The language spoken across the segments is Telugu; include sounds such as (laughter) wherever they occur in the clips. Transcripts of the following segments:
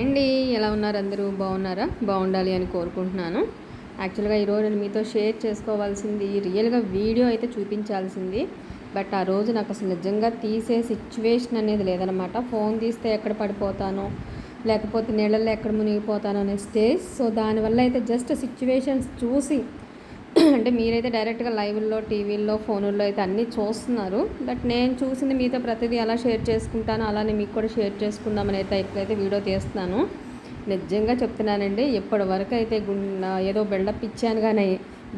అండి ఎలా ఉన్నారు అందరూ? బాగున్నారా? బాగుండాలి అని కోరుకుంటున్నాను. యాక్చువల్గా ఈరోజు నేను మీతో షేర్ చేసుకోవాల్సింది రియల్గా వీడియో అయితే చూపించాల్సింది. బట్ ఆ రోజు నాకు అసలు నిజంగా తీసే సిచ్యువేషన్ అనేది లేదనమాట ఫోన్ తీస్తే ఎక్కడ పడిపోతానో లేకపోతే నీళ్ళల్లో ఎక్కడ మునిగిపోతానో అనే స్టేజ్ సో దానివల్ల అయితే జస్ట్ సిచ్యువేషన్స్ చూసి అంటే మీరైతే డైరెక్ట్గా లైవ్లో టీవీల్లో ఫోనుల్లో అయితే అన్నీ చూస్తున్నారు. బట్ నేను చూసింది మీతో ప్రతిదీ ఎలా షేర్ చేసుకుంటాను. అలానే మీకు కూడా షేర్ చేసుకుందామని అయితే ఇప్పుడైతే వీడియో తీస్తున్నాను. నిజంగా చెప్తున్నానండి ఇప్పటి వరకు అయితే ఏదో బిల్డప్ ఇచ్చాను కానీ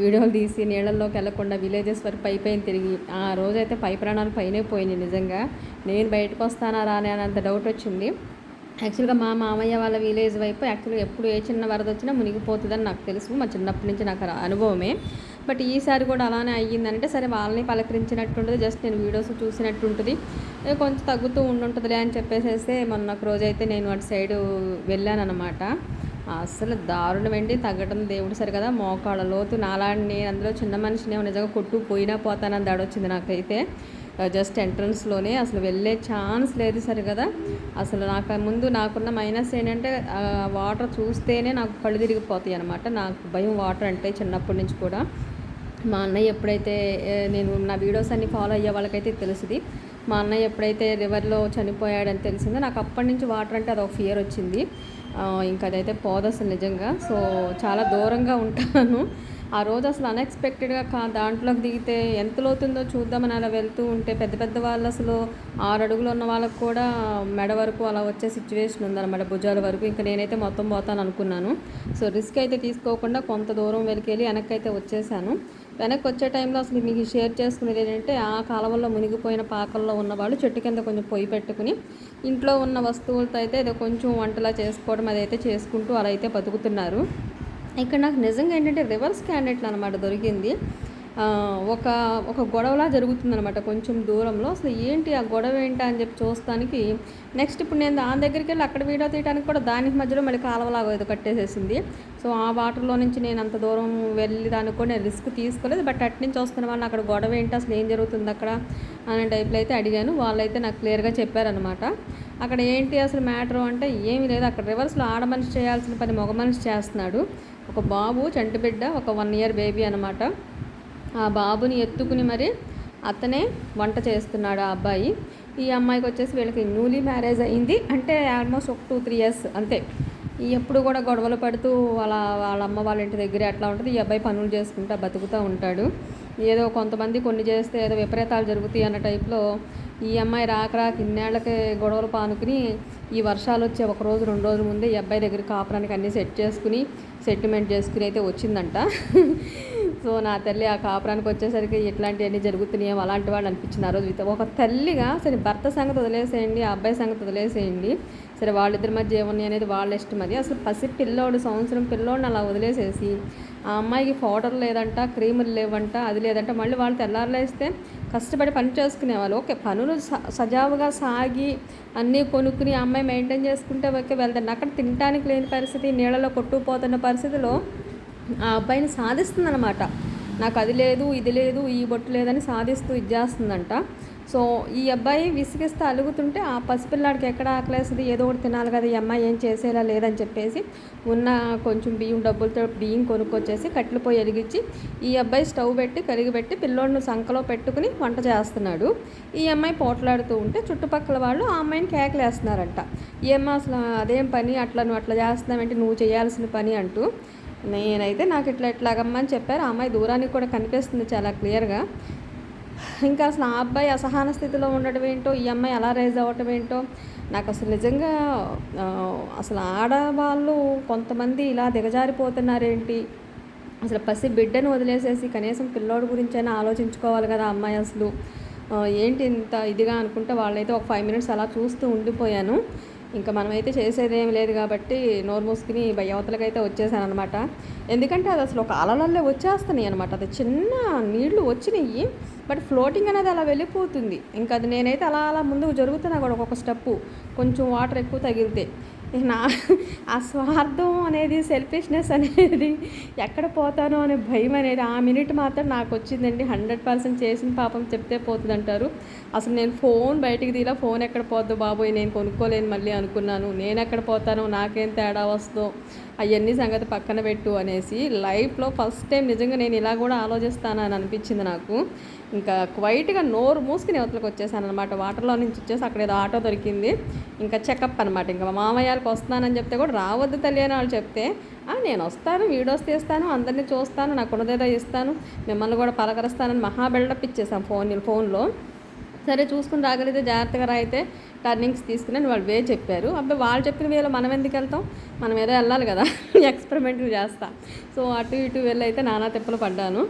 వీడియోలు తీసి నీళ్ళల్లోకి వెళ్ళకుండా విలేజెస్ వరకు పై పైన తిరిగి ఆ రోజైతే పై ప్రాణాలు పైనే పోయినాయి నిజంగా. నేను బయటకు వస్తానా రానే అని అంత డౌట్ వచ్చింది. యాక్చువల్గా మా మామయ్య వాళ్ళ విలేజ్ వైపు యాక్చువల్గా ఎప్పుడు ఏ చిన్న వరద వచ్చినా మునిగిపోతుందని నాకు తెలుసు. మా చిన్నప్పటి నుంచి నాకు అనుభవమే. బట్ ఈసారి కూడా అలానే అయ్యిందంటే సరే వాళ్ళని పలకరించినట్టు ఉంటుంది జస్ట్ నేను వీడియోస్ చూసినట్టు ఉంటుంది కొంచెం తగ్గుతూ ఉండుంటుందిలే అని చెప్పేసేస్తే మొన్న ఒక రోజు అయితే నేను అటు సైడు వెళ్ళానమాట అసలు దారుణమండి తగ్గడం దేవుడు సరి కదా. మోకాళ్ళ లోతు నాలాంటి నేను అందులో చిన్న మనిషిని నిజంగా కొట్టు పోయినా పోతానని దాడొచ్చింది నాకైతే. జస్ట్ ఎంట్రన్స్లోనే అసలు వెళ్ళే ఛాన్స్ లేదు సరే కదా అసలు నాకు ముందు నాకున్న మైనస్ ఏంటంటే వాటర్ చూస్తేనే నాకు కళ్ళు తిరిగిపోతాయి అనమాట నాకు భయం వాటర్ అంటే చిన్నప్పటి నుంచి కూడా. మా అన్నయ్య ఎప్పుడైతే నేను నా వీడియోస్ అన్ని ఫాలో అయ్యే వాళ్ళకైతే తెలుసుది. మా అన్నయ్య ఎప్పుడైతే రివర్లో చనిపోయాడని తెలిసిందో నాకు అప్పటి నుంచి వాటర్ అంటే అదొక ఫియర్ వచ్చింది. ఇంకా అదైతే పోదు అసలు నిజంగా. సో చాలా దూరంగా ఉంటాను. ఆ రోజు అసలు అన్ఎక్స్పెక్టెడ్గా కా దాంట్లోకి దిగితే ఎంత లోతుందో చూద్దామని అలా వెళ్తూ ఉంటే పెద్ద పెద్ద వాళ్ళు అసలు ఆరు అడుగులు ఉన్న వాళ్ళకు కూడా మెడ వరకు అలా వచ్చే సిచ్యువేషన్ ఉందన్నమాట భుజాల వరకు. ఇంకా నేనైతే మొత్తం పోతాను అనుకున్నాను. సో రిస్క్ అయితే తీసుకోకుండా కొంత దూరం వెలికెళ్ళి వెనక్కి అయితే వచ్చేసాను. వెనక్కి వచ్చే టైంలో అసలు మీకు షేర్ చేసుకునేది ఏంటంటే ఆ కాలంలో మునిగిపోయిన పాకల్లో ఉన్నవాళ్ళు చెట్టు కింద కొంచెం పొయ్యి పెట్టుకుని ఇంట్లో ఉన్న వస్తువులతో అయితే ఏదో కొంచెం వంటలా చేసుకోవడం అదైతే చేసుకుంటూ అలా అయితే బతుకుతున్నారు. ఇక్కడ నాకు నిజంగా ఏంటంటే రివర్స్ క్యాండిడేట్లు అనమాట దొరికింది. ఒక ఒక గొడవలా జరుగుతుందనమాట కొంచెం దూరంలో. అసలు ఏంటి ఆ గొడవ ఏంటి అని చెప్పి చూస్తానికి నెక్స్ట్ ఇప్పుడు నేను దాని దగ్గరికి వెళ్ళి అక్కడ వీడియో తీయడానికి కూడా దానికి మధ్యలో మళ్ళీ కాలవలాగా ఏదో కట్టేసేసింది. సో ఆ వాటర్లో నుంచి నేను అంత దూరం వెళ్ళి దానికి కూడా నేను రిస్క్ తీసుకోలేదు. బట్ అటు నుంచి వస్తున్న వాళ్ళని అక్కడ గొడవ ఏంటి అసలు ఏం జరుగుతుంది అక్కడ అనే టైప్లో అయితే అడిగాను. వాళ్ళైతే నాకు క్లియర్గా చెప్పారనమాట అక్కడ ఏంటి అసలు మ్యాటర్ అంటే ఏమీ లేదు. అక్కడ రివర్స్లో ఆడ మనిషి చేయాల్సిన పని మగ మనిషి చేస్తున్నాడు. ఒక బాబు చంటి బిడ్డ ఒక వన్ ఇయర్ బేబీ అనమాట ఆ బాబుని ఎత్తుకుని మరి అతనే వంట చేస్తున్నాడు ఆ అబ్బాయి. ఈ అమ్మాయికి వచ్చేసి వీళ్ళకి న్యూలీ మ్యారేజ్ అయింది. అంటే ఆల్మోస్ట్ ఒక టూ త్రీ ఇయర్స్ అంతే. ఈ ఎప్పుడు కూడా గొడవలు పడుతూ వాళ్ళ వాళ్ళ అమ్మ వాళ్ళ ఇంటి దగ్గర అట్లా ఉంటుంది. ఈ అబ్బాయి పనులు చేసుకుంటా బతుకుతూ ఉంటాడు. ఏదో కొంతమంది కొన్ని చేస్తే ఏదో విపరీతాలు జరుగుతాయి అన్న టైప్లో ఈ అమ్మాయి రాక రాక ఇన్నేళ్ళకి గొడవలు పానుకుని ఈ వర్షాలు వచ్చే ఒక రోజు రెండు రోజుల ముందే ఈ అబ్బాయి దగ్గర కాపురానికి అన్నీ సెట్ చేసుకుని సెటిల్మెంట్ చేసుకుని అయితే వచ్చిందంట. సో నా తల్లి ఆ కాపురానికి వచ్చేసరికి ఇట్లాంటివన్నీ జరుగుతున్నాయో అలాంటి వాళ్ళు అనిపించింది ఆ రోజు ఒక తల్లిగా సరే భర్త సంగతి వదిలేసేయండి ఆ అబ్బాయి సంగతి వదిలేసేయండి. సరే వాళ్ళిద్దరి మధ్య ఏమున్నాయి అనేది వాళ్ళ ఇష్టం అది. అసలు పసి పిల్లోడు సంవత్సరం పిల్లోడిని అలా వదిలేసేసి ఆ అమ్మాయికి పౌడర్ లేదంట క్రీములు లేవంట అది లేదంట మళ్ళీ వాళ్ళు తెల్లారలేస్తే కష్టపడి పని చేసుకునేవాళ్ళు. ఓకే పనులు స- సజావుగా సాగి అన్నీ కొనుక్కుని ఆ అమ్మాయి మెయింటైన్ చేసుకుంటే ఓకే వెళ్తాను. అక్కడ తినడానికి లేని పరిస్థితి నీళ్ళలో కొట్టుకుపోతున్న పరిస్థితిలో ఆ అబ్బాయిని సాధిస్తుందన్నమాట. నాకు అది లేదు ఇది లేదు ఈ బొట్టు లేదని సాధిస్తూ ఇది చేస్తుందంట. సో ఈ అబ్బాయి విసిగిస్తే అలుగుతుంటే ఆ పసిపిల్లాడికి ఎక్కడ ఆకలేస్తుంది? ఏదో ఒకటి తినాలి కదా ఈ అమ్మాయి ఏం చేసేలా లేదని చెప్పేసి ఉన్న కొంచెం బియ్యం డబ్బులతో బియ్యం కొనుక్కొచ్చేసి కట్టెలు పోయి ఎలిగించి ఈ అబ్బాయి స్టవ్ పెట్టి కరిగి పెట్టి పిల్లోడిని సంకలో పెట్టుకుని వంట చేస్తున్నాడు. ఈ అమ్మాయి పోట్లాడుతూ ఉంటే చుట్టుపక్కల వాళ్ళు ఆ అమ్మాయిని కేకలేస్తున్నారంట. అమ్మాయి అసలు అదేం పని? అట్లా నువ్వు అట్లా చేస్తున్నావంటే నువ్వు చేయాల్సిన పని అంటూ నేనైతే నాకు ఇట్లా ఇట్లాగమ్మని చెప్పారు. ఆ అమ్మాయి దూరానికి కూడా కనిపిస్తుంది చాలా క్లియర్గా. ఇంకా అసలు ఆ అబ్బాయి అసహన స్థితిలో ఉండడం ఏంటో ఈ అమ్మాయి అలా రైజ్ అవ్వటం ఏంటో నాకు అసలు నిజంగా అసలు ఆడవాళ్ళు కొంతమంది ఇలా దిగజారిపోతున్నారేంటి? అసలు పసి బిడ్డను వదిలేసేసి కనీసం పిల్లోడి గురించైనా ఆలోచించుకోవాలి కదా అమ్మాయి అసలు. ఏంటి ఇంత ఇదిగా అనుకుంటే వాళ్ళైతే ఒక ఫైవ్ మినిట్స్ అలా చూస్తూ ఉండిపోయాను. ఇంకా మనమైతే చేసేది ఏం లేదు కాబట్టి నోరు మూసుకుని భయవతలకైతే వచ్చేసాను అనమాట ఎందుకంటే అది అసలు ఒక అలలల్లే వచ్చేస్తున్నాయి అనమాట అది చిన్న నీళ్ళు వచ్చినాయి. బట్ ఫ్లోటింగ్ అనేది అలా వెళ్ళిపోతుంది. ఇంకా అది నేనైతే అలా అలా ముందుకు జరుగుతున్నా కూడా ఒక్కొక్క స్టెప్పు కొంచెం వాటర్ ఎక్కువ తగిలితే. నా ఆ స్వార్థం అనేది సెల్ఫిష్నెస్ అనేది ఎక్కడ పోతానో అనే భయం అనేది ఆ మినిట్ మాత్రం నాకు వచ్చిందండి. హండ్రెడ్ పర్సెంట్ చేసిన పాపం చెప్తే పోతుంది అంటారు అసలు నేను ఫోన్ బయటికి తీలా ఫోన్ ఎక్కడ పోద్దు బాబోయ్ నేను కొనుక్కోలేను మళ్ళీ అనుకున్నాను. నేను ఎక్కడ పోతానో నాకేం తేడా వస్తుందో. అవన్నీ సంగతి పక్కన పెట్టు అనేసి లైఫ్లో ఫస్ట్ టైం నిజంగా నేను ఇలా కూడా ఆలోచిస్తాను అని అనిపించింది నాకు. ఇంకా క్వైట్గా నోరు మూసుకుని అవతలకు వచ్చేసాను అనమాట వాటర్లో నుంచి వచ్చేసి అక్కడ ఏదో ఆటో దొరికింది. ఇంకా చెకప్ అనమాట ఇంకా మా మామయ్యకి వస్తానని చెప్తే కూడా రావద్దు తల్లి అని వాళ్ళు చెప్తే నేను వస్తాను వీడియోస్ తీస్తాను అందరినీ చూస్తాను నాకు ఉన్నదేదో ఇస్తాను మిమ్మల్ని కూడా పలకరిస్తానని మహా బిల్డప్ ఇచ్చేసాం ఫోన్ ఫోన్లో. సరే చూసుకుని రాగలిగితే జాగ్రత్తగా రాయితే టర్నింగ్స్ తీసుకుని వాళ్ళు వే చెప్పారు. అబ్బాయి వాళ్ళు చెప్పిన వేలో మనం ఎందుకు వెళ్తాం? మనం ఏదో వెళ్ళాలి కదా. (laughs) ఎక్స్పెరిమెంట్లు చేస్తా. సో అటు ఇటు వెళ్ళి అయితే నానా తిప్పలు పడ్డాను.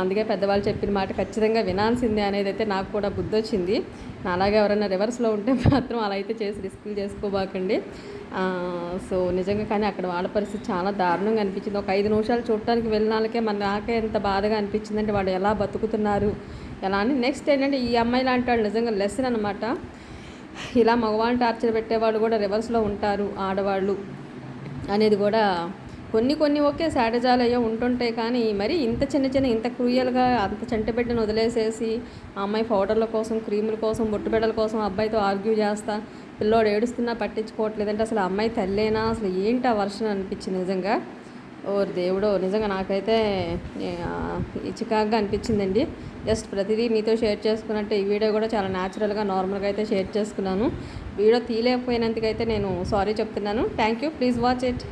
అందుకే పెద్దవాళ్ళు చెప్పిన మాట ఖచ్చితంగా వినాల్సిందే అనేది అయితే నాకు కూడా బుద్ధి వచ్చింది. అలాగే ఎవరైనా రివర్స్లో ఉంటే మాత్రం అలా అయితే చేసి రిస్కులు చేసుకోబాకండి. సో నిజంగా కానీ అక్కడ వాళ్ళ పరిస్థితి చాలా దారుణంగా అనిపించింది. ఒక ఐదు నిమిషాలు చూడటానికి వెళ్ళిన వాళ్ళకే మన నాకే ఎంత బాధగా అనిపించిందంటే వాళ్ళు ఎలా బతుకుతున్నారు? ఎలా అని. నెక్స్ట్ ఏంటంటే ఈ అమ్మాయి లాంటి వాళ్ళు నిజంగా లెసన్ అనమాట ఇలా మగవాళ్ళని టార్చర్ పెట్టేవాళ్ళు కూడా రివర్స్లో ఉంటారు ఆడవాళ్ళు అనేది కూడా కొన్ని కొన్ని ఒకే సాటజాలయ్యో ఉంటుంటాయి కానీ మరి ఇంత చిన్న చిన్న ఇంత క్రూయల్గా అంత చంటబిడ్డను వదిలేసేసి ఆ అమ్మాయి పౌడర్ల కోసం క్రీముల కోసం బొట్టుబిడ్డల కోసం అబ్బాయితో ఆర్గ్యూ చేస్తా పిల్లోడు ఏడుస్తున్నా పట్టించుకోవట్లేదంటే అసలు అమ్మాయి తల్లేనా? అసలు ఏంటి ఆ వర్షం అనిపించింది నిజంగా. ఓ దేవుడో నిజంగా నాకైతే ఆ, చికాగ్గా అనిపించిందండి. జస్ట్ ప్రతిదీ మీతో షేర్ చేసుకున్నట్టే ఈ వీడియో కూడా చాలా న్యాచురల్గా నార్మల్గా అయితే షేర్ చేసుకున్నాను. వీడియో తీయలేకపోయినందుకైతే నేను సారీ చెప్తున్నాను. Thank you please watch it